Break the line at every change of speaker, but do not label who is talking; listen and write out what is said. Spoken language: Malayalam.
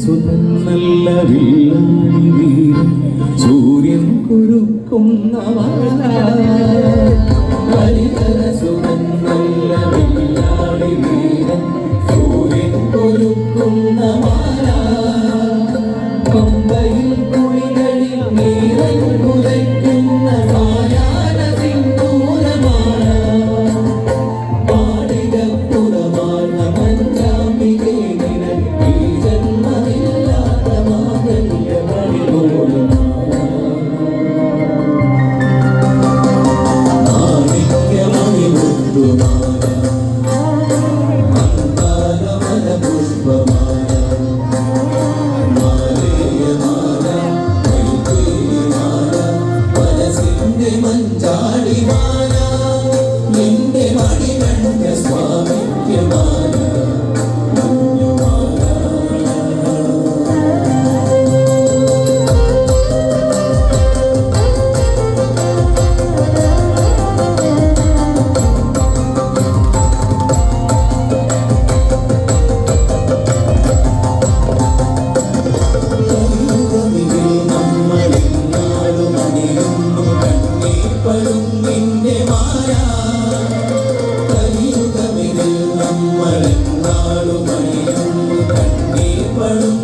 വില്ലാളി വീരൻ. സൂര്യൻ കുരുക്കുന്ന മാല ഹരിഹര സുതൻ നല്ല വില്ലാളി വീരൻ. സൂര്യൻ കുരുക്കുന്ന മാല പമ്പയിൽ കുളികളിൽ നീറൻ കലിയുഗമിതിൽ നമ്മളെന്നാളും കണ്ണീർ പഴും